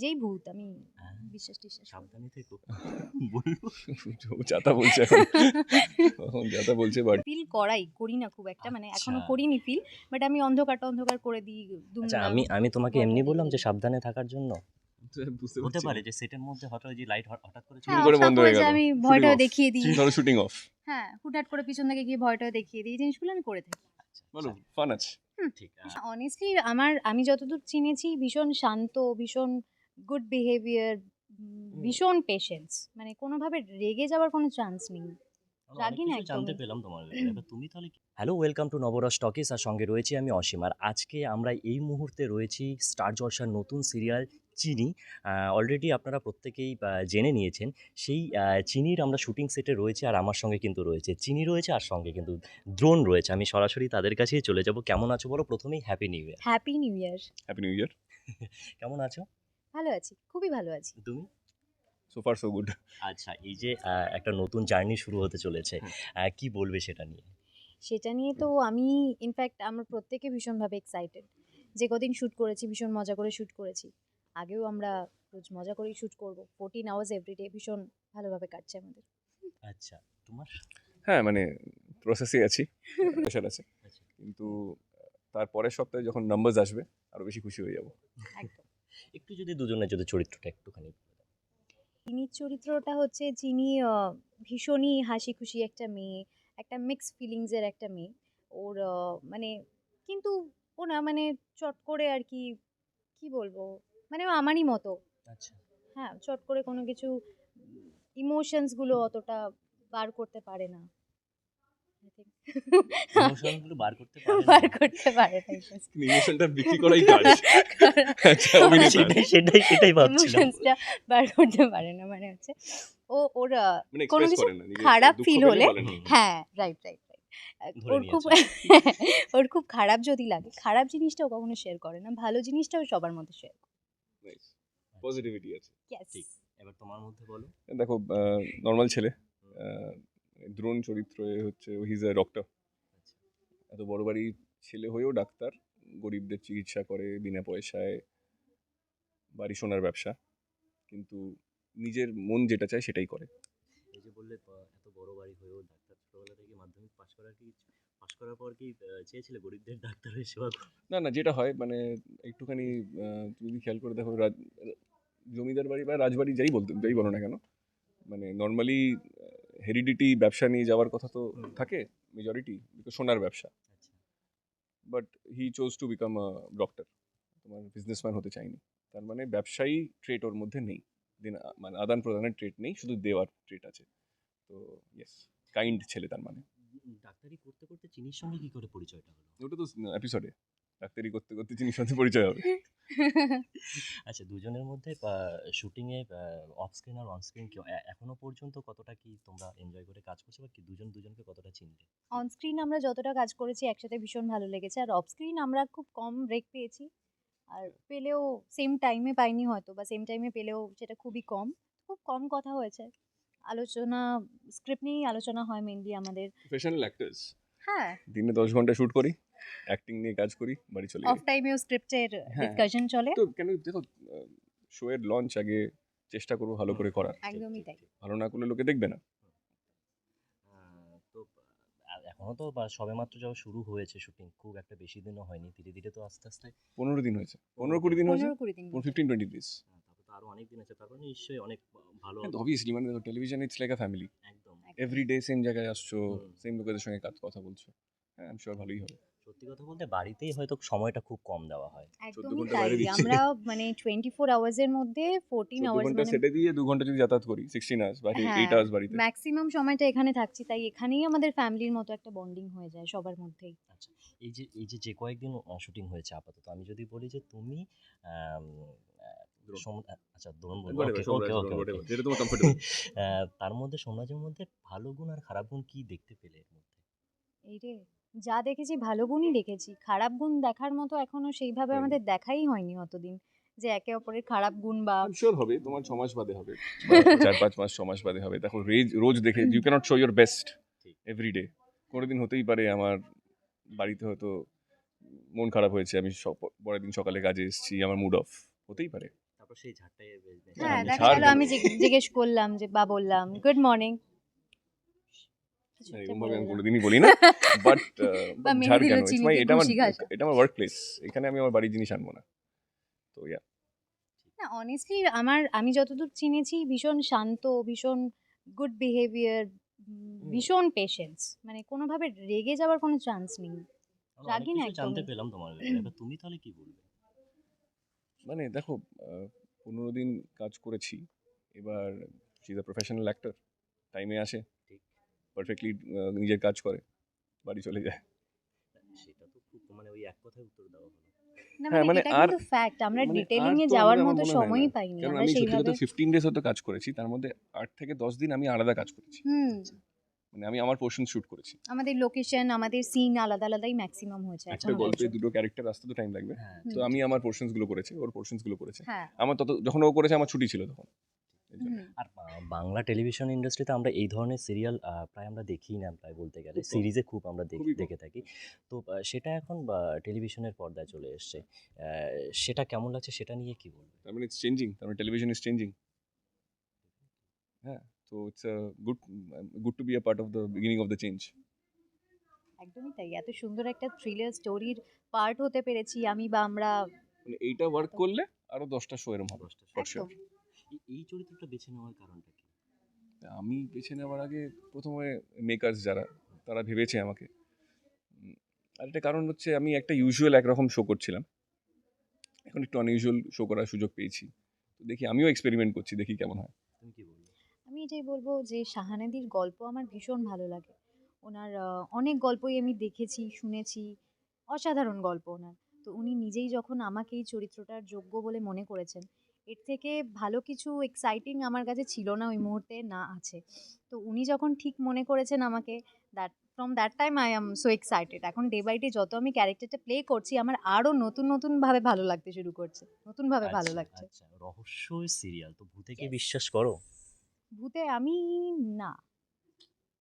নিজেই ভূত আমি হ্যাঁ, বিশ্বাস টিশ্বাস সাবধানে থেকো। যাতা বলছে এখন। এখন যাতা বলছে বাট ফিল করাই করি না খুব একটা মানে এখনও আচ্ছা। করিনি ফিল বাট আমি অন্ধকারটা অন্ধকার করে দিই আচ্ছা আমি আমি তোমাকে এমনি বললাম যে সাবধানে থাকার জন্য? বুঝতে হতে পারে যে সেটের মধ্যে হঠাৎ যে লাইট হঠাৎ করে হ্যাঁ, চুরি করে বন্ধ হয়ে গেল। আমি ভয়টা দেখিয়ে দিই। ধরো শুটিং অফ হ্যাঁ হুটহাট করে পিছন থেকে গিয়ে ভয়টা দেখিয়ে দিই এই জিনিসগুলো আমি করে থাকি। বলো ফান আছে। ঠিক আহ, অনেস্টলি আমার আমি যতদূর চিনেছি ভীষণ শান্ত ভীষণ গুড বিহেভিয়ার ভীষণ পেশেন্স মানে কোনোভাবে রেগে যাওয়ার কোনো চান্স নেই। রাগি না জানতে পেলাম তোমার তুমি তাহলে hello welcome to Navarasa talkies আর সঙ্গে রয়েছি আমি অসীম। আর আজকে আমরা এই মুহূর্তে রয়েছি স্টার জলসার নতুন সিরিয়াল চিনি। অলরেডি আপনারা প্রত্যেকেই জেনে নিয়েছেন। সেই চিনির আমরা শুটিং সেটে রয়েছে আর আমার সঙ্গে কিন্তু রয়েছে। চিনি রয়েছে আর সঙ্গে কিন্তু দ্রোণ রয়েছে। আমি সরাসরি তাদের কাছেই চলে যাব। কেমন আছো বলো? প্রথমেই happy new year happy new year happy new year কেমন আছো? ভালো আছি খুবই ভালো আছি। তুমি? সো ফার সো গুড আচ্ছা এই যে একটা নতুন জার্নি শুরু হতে চলেছে। কি বলবে সেটা নিয়ে? সেটা নিয়ে তো আমি ইনফ্যাক্ট আমরা প্রত্যেকে ভীষণভাবে এক্সাইটেড যে কদিন শ্যুট করেছি ভীষণ মজা করে শ্যুট করেছি। আগেও আমরা রোজ মজা করেই শ্যুট করব। ফোরটিন আওয়ার্স এভরিডে ভীষণ ভালোভাবে কাটছে আমাদের। আচ্ছা তোমার? হ্যাঁ মানে প্রসেসে আছি প্রেশার আছে। আচ্ছা। কিন্তু তারপরের সপ্তাহে যখন নাম্বারস আসবে আরও বেশি খুশি হয়ে যাব। একদম। একটু যদি দুজনের যদি চরিত্রটা একটুখানি। চিনির চরিত্রটা হচ্ছে চিনি আহ, ভীষণই হাসি খুশি একটা মেয়ে একটা মিক্স ফিলিংসের একটা মেয়ে ওর মানে কিন্তু ও না মানে চট করে আর কি কি বলব মানে ও আমারই মতো আচ্ছা হ্যাঁ চট করে কোনো কিছু ইমোশনসগুলো অতটা বার করতে পারে না. ইমোশনগুলো বার করতে পারে বার করতে পারে ইমোশনটা বিক্রি করাই কাজ। আচ্ছা সেটাই সেটাই সেটাই ভাবছিলাম। ইমোশনসটা বার করতে পারে না মানে হচ্ছে ও ওর মানে কোনো কিছু করে না নিজের খারাপ পেলে হলে হ্যাঁ রাইট রাইট রাইট ওর খুব ওর খুব খারাপ যদি লাগে খারাপ জিনিসটাও কখনো শেয়ার করে না ভালো জিনিসটাও সবার মধ্যে শেয়ার করে। পজিটিভিটি আছে। ঠিক। এবার তোমার মধ্যে বলো। দেখো নর্মাল ছেলে দ্রোণ চরিত্রে হচ্ছে হিজ এ ডক্টর এত বড় বাড়ির ছেলে হয়েও ডাক্তার গরিবদের চিকিৎসা করে বিনা পয়সায় বাড়ি সোনার ব্যবসা কিন্তু নিজের মন যেটা চায় সেটাই করে। এই যে বললে এত বড় বাড়ি হয়েও ডাক্তার ছোটবেলা থেকে মাধ্যমিক পাশ করার কি পাশ করার পর কি চেয়েছিলে গরিবদের ডাক্তারের সেবা না না যেটা হয় মানে একটুখানি তুমি যদি খেয়াল করে দেখো জমিদার বাড়ি বা রাজবাড়ি যাই বলতে যাই বলো না কেন মানে নর্মালি হেরিডিটি ব্যবসা নিয়ে যাওয়ার কথা তো থাকে মেজরিটি সোনার ব্যবসা। But he chose to become a doctor তোমার বিজনেসম্যান হতে চাইনি। তার মানে ব্যবসায়ী ট্রেড ওর মধ্যে নেই। দিন মানে আদান প্রদানের ট্রেড নেই শুধু দেওয়ার ট্রেড আছে। তো ইয়েস কাইন্ড ছেলে তার মানে। ডাক্তারি করতে করতে চিনির সঙ্গে কি করে পরিচয়টা হলো? ওটা তো এপিসোডে ডাক্তারি করতে করতে জিনিস সাথে পরিচয় হবে। আচ্ছা দুজনের মধ্যে শুটিংয়ে অফ স্ক্রিন আর অন স্ক্রিন এখনও পর্যন্ত কতটা কি তোমরা এনজয় করে কাজ করছ বা কি দুজন দুজনকে কতটা চিনলে? অন স্ক্রিন আমরা যতটা কাজ করেছি একসাথে ভীষণ ভালো লেগেছে। আর অফ স্ক্রিন আমরা খুব কম ব্রেক পেয়েছি। আর পেলেও সেম টাইমে পাইনি হয়তো বা সেম টাইমে পেলেও সেটা খুবই কম। খুব কম কথা হয়েছে। আলোচনা স্ক্রিপ্ট নিয়েই আলোচনা হয় মেনলি আমাদের। প্রফেশনাল অ্যাক্টার্স হ্যাঁ। দিনে দশ ঘণ্টা শ্যুট করি। অ্যাক্টিং নিয়ে কাজ করি বাড়ি চলে অফ টাইমেও স্ক্রিপ্টের হ্যাঁ। ডিসকাশন চলে। তো কেন দেখো শো এর লঞ্চ আগে চেষ্টা করব ভালো করে করার। একদমই তাই। ভালো না করলে লোকে দেখবে না। তো এখনও তো বা সবেমাত্র যাওয়া শুরু হয়েছে শুটিং খুব একটা বেশি দিনও হয়নি ধীরে ধীরে তো আস্তে আস্তে পনেরো দিন হয়েছে। পনেরো কুড়ি দিন হয়েছে? ফিফটিন টোয়েন্টি ডেজ তারপর তো আরও অনেক দিন আছে তারপর নিশ্চয়ই অনেক ভালো অবভিয়াসলি মানে television it's like a family একদম। এভরি ডে সেম জায়গায় আসছো সেম লোকেদের সঙ্গে কাজ কথা বলছো। হ্যাঁ আমি শিওর ভালোই হবে। সত্যি কথা বলতে বাড়িতেই হয়তো সময়টা খুব কম দেওয়া হয়। একদমই ঘণ্টা তাই। আমরা মানে টোয়েন্টি ফোর আওয়ার্সের মধ্যে ফোরটিন চোদ্দ আওয়ার্স ঘণ্টা মানে সেটে দিয়ে দু ঘণ্টা যদি যাতায়াত করি সিক্সটিন আওয়ার্স বা হ্যাঁ, এইট আওয়ার্স বাড়িতে। ম্যাক্সিমাম সময়টা এখানে থাকছি তাই এখানেই আমাদের ফ্যামিলির মতো একটা বন্ডিং হয়ে যায় সবার মধ্যেই। এই যে এই যে যে কয়েকদিন শুটিং হয়েছে আপাতত আমি যদি বলি যে তুমি আচ্ছা তার মধ্যে সোমরাজের মধ্যে ভালো গুণ আর খারাপ গুণ কি দেখতে পেলে এর মধ্যে? এই রে যা দেখেছি ভালো গুণই দেখেছি। খারাপ গুণ দেখার মতো এখনও সেইভাবে আমাদের দেখাই হয়নি অতদিন যে একে অপরের খারাপ গুণ বা sure হবে তোমার ছ মাস বাদে হবে। চার পাঁচ মাস ছ মাস বাদে হবে। দেখো রেজ- রোজ দেখে you can't show your best ঠিক। এভরি ডে কোনোদিন হতেই পারে আমার বাড়িতে হয়তো মন খারাপ হয়েছে আমি পরের দিন সকালে কাজে এসেছি আমার মুড অফ হতেই পারে। তারপর সেই ঝাড়টাই হ্যাঁ? আমি জিজ্ঞেস করলাম যে বা বললাম গুড মর্নিং আমি বলি না বাট বা মেরে ঝাড় দিল কেন It's চিনিতে my- এটা আমার এটা আমার ওয়ার্ক প্লেস এখানে আমি আমার বাড়ির জিনিস আনব না। তো ইয়া না অনেস্টলি আমার আমি যতদূর চিনেছি ভীষণ শান্ত ভীষণ গুড বিহেভিয়ার ভীষণ পেশেন্স মানে কোনোভাবে রেগে যাওয়ার কোনো চান্স নেই। রাগি না জানতে পেলাম তোমার ব্যাপারে। তুমি তাহলে কি বলবে? মানে দেখো পনেরো দিন কাজ করেছি এবার সি দ্য প্রফেশনাল অ্যাক্টর টাইমে আসে। পারফেক্টলি নিজের কাজ করে বাড়ি চলে যায়। সেটা তো খুব মানে ওই এক কথায় উত্তর দেওয়া হলো। হ্যাঁ, মানে মানে আর- ফ্যাক্ট আমরা মানে এ যাওয়ার আমার মতো না। সময়ই পাইনি আমরা সেইভাবে কথা ফিফটিন ডেজ হয়তো কাজ করেছি তার মধ্যে আট থেকে দশ দিন আমি আলাদা কাজ করেছি। হুম। মানে আমি আমার পোর্শন শুট করেছি। আমাদের লোকেশন আমাদের সিন আলাদা আলাদাই ম্যাক্সিমাম হয়েছে একটা গল্পে দুটো ক্যারেক্টার আসতে তো টাইম লাগবে। হ্যাঁ। তো আমি আমার পোর্শনসগুলো করেছি ওর পোর্শনসগুলো করেছে। হ্যাঁ। আমার তত যখন ও করেছে আমার ছুটি ছিল তখন। আর বাংলা টেলিভিশন ইন্ডাস্ট্রিতে আমরা এই ধরনের সিরিয়াল প্রায় আমরা দেখি না প্রায় বলতে গেলে। সিরিজে খুব আমরা দেখি দেখে থাকি। তো সেটা এখন টেলিভিশনের পর্দায় চলে এসছে। সেটা কেমন লাগছে সেটা নিয়ে কি বলব? তার মানে ইটস চেঞ্জিং তার মানে টেলিভিশন ইজ চেঞ্জিং হ্যাঁ তো it's good good to be a part of the beginning of the change একদমই তাই। এত সুন্দর একটা থ্রিলার স্টোরির পার্ট হতে পেরেছি আমি বা আমরা। মানে এইটা ওয়ার্ক করলে আরও দশটা শো এরম হবে দশটা sure. এই- চরিত্রটা বেছে নেওয়ার কারণটা কি? আমি বেছে নেওয়ার আগে প্রথমে মেকার্স যারা তারা ভেবেছে আমাকে। আর একটা কারণ হচ্ছে আমি একটা ইউজুয়াল একরকম শো করছিলাম। এখন একটু আনইউজুয়াল শো করার সুযোগ পেয়েছি। তো দেখি আমিও এক্সপেরিমেন্ট করছি দেখি কেমন হয়। তুমি কি বলবে? আমি এটাই বলব যে শাহানাদির গল্প আমার ভীষণ ভালো লাগে। ওনার অনেক গল্পই আমি দেখেছি শুনেছি। অসাধারণ গল্প ওনার। তো উনি নিজেই যখন আমাকে এই চরিত্রটার যোগ্য বলে মনে করেছেন এর থেকে ভালো কিছু এক্সাইটিং আমার কাছে ছিল না ওই মুহূর্তে না আছে। তো উনি যখন ঠিক মনে করেছেন আমাকে that from that time I am so excited এখন ডে বাই ডে যত আমি ক্যারেক্টারটা প্লে করছি আমার আরও নতুন নতুনভাবে ভালো লাগতে শুরু করছে। নতুনভাবে ভালো আচ্ছা, লাগছে। আচ্ছা রহস্য সিরিয়াল তো ভূতে কি বিশ্বাস করো? ভূতে আমি না।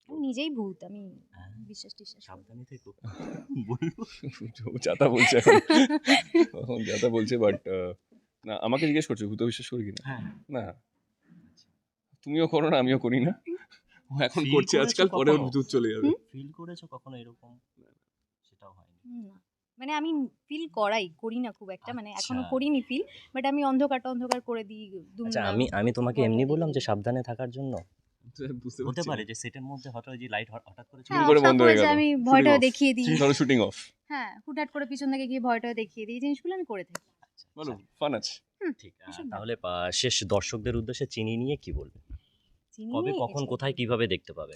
আমি নিজেই ভূত আমি হ্যাঁ। বিশ্বাস টিশ্বাস সাবধানে থেকো। বলব যাতা বলছে এখন। যাতা বলছে বাট না আমাকে জিজ্ঞেস করছ ভূত বিশ্বাস করি কিনা? হ্যাঁ। না। তুমিও করো না আমিও করি না। ও এখন করছে আজকাল পরে ওর ভূত চলে যাবে। ফিল করেছ কখনো এরকম? সেটাও হয়নি। না। মানে আমি ফিল করাই করি না খুব একটা মানে এখনও আচ্ছা। করিনি ফিল বাট আমি অন্ধকারটা অন্ধকার করে দিই আচ্ছা আমি আমি তোমাকে এমনি বললাম যে সাবধানে থাকার জন্য। হতে পারে যে সেটের মধ্যে হঠাৎ ওই যে লাইট হঠাৎ করে হ্যাঁ, করে বন্ধ হয়ে গেল। আমি ভয়টা দেখিয়ে দিই। ধরো শুটিং অফ হ্যাঁ হুটহাট করে পিছন থেকে গিয়ে ভয়টা দেখিয়ে দিই। এই জিনিসগুলো আমি করে থাকি। আচ্ছা, বলো আচ্ছা, ফান আছে। ঠিক। তাহলে শেষ দর্শকদের উদ্দেশ্যে চিনি নিয়ে কি বলবে চিনি কবে কখন কোথায় কীভাবে দেখতে পাবে?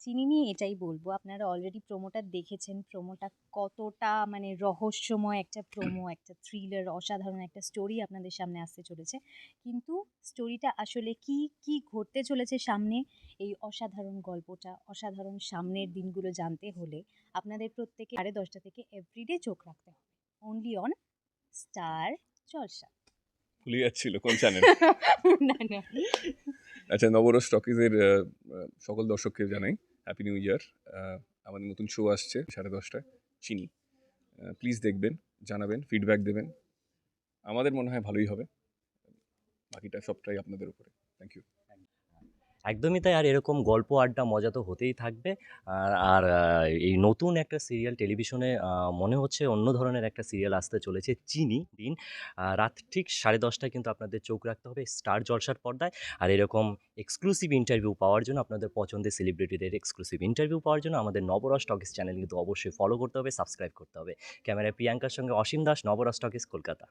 চিনি নিয়ে এটাই বলব। আপনারা অলরেডি প্রোমোটা দেখেছেন। প্রোমোটা কতটা মানে রহস্যময় একটা প্রোমো একটা থ্রিলার অসাধারণ একটা স্টোরি আপনাদের সামনে আসতে চলেছে। কিন্তু স্টোরিটা আসলে কি কি ঘটতে চলেছে সামনে এই অসাধারণ গল্পটা অসাধারণ সামনের দিনগুলো জানতে হলে আপনাদের প্রত্যেকে সাড়ে দশটা থেকে এভরিডে চোখ রাখতে হবে। Only on Star Jalsha. ভুলে যাচ্ছিল কোন চ্যানেল না না। আচ্ছা নবরস টকিজের সকল দর্শককে জানাই হ্যাপি নিউ ইয়ার আমাদের নতুন শো আসছে সাড়ে দশটায় চিনি। প্লিজ দেখবেন জানাবেন ফিডব্যাক দেবেন। আমাদের মনে হয় ভালোই হবে। বাকিটা সবটাই আপনাদের উপরে। থ্যাংক ইউ একদমই তাই। আর এরকম গল্প, আড্ডা মজা তো হতেই থাকবে। আর এই নতুন একটা সিরিয়াল টেলিভিশনে মনে হচ্ছে অন্য ধরনের একটা সিরিয়াল আসতে চলেছে, চিনি দিন। রাত ঠিক সাড়ে দশটায় কিন্তু আপনাদের চোখ রাখতে হবে স্টার জলসার পর্দায়। আর এরকম এক্সক্লুসিভ ইন্টারভিউ পাওয়ার জন্য আপনাদের পছন্দের সেলিব্রিটিদের এক্সক্লুসিভ ইন্টারভিউ পাওয়ার জন্য আমাদের নবরস টকিস চ্যানেল কিন্তু অবশ্যই ফলো করতে হবে সাবস্ক্রাইব করতে হবে। ক্যামেরায় প্রিয়াঙ্কার সঙ্গে অসীম দাস, নবরস টকিস, কলকাতা।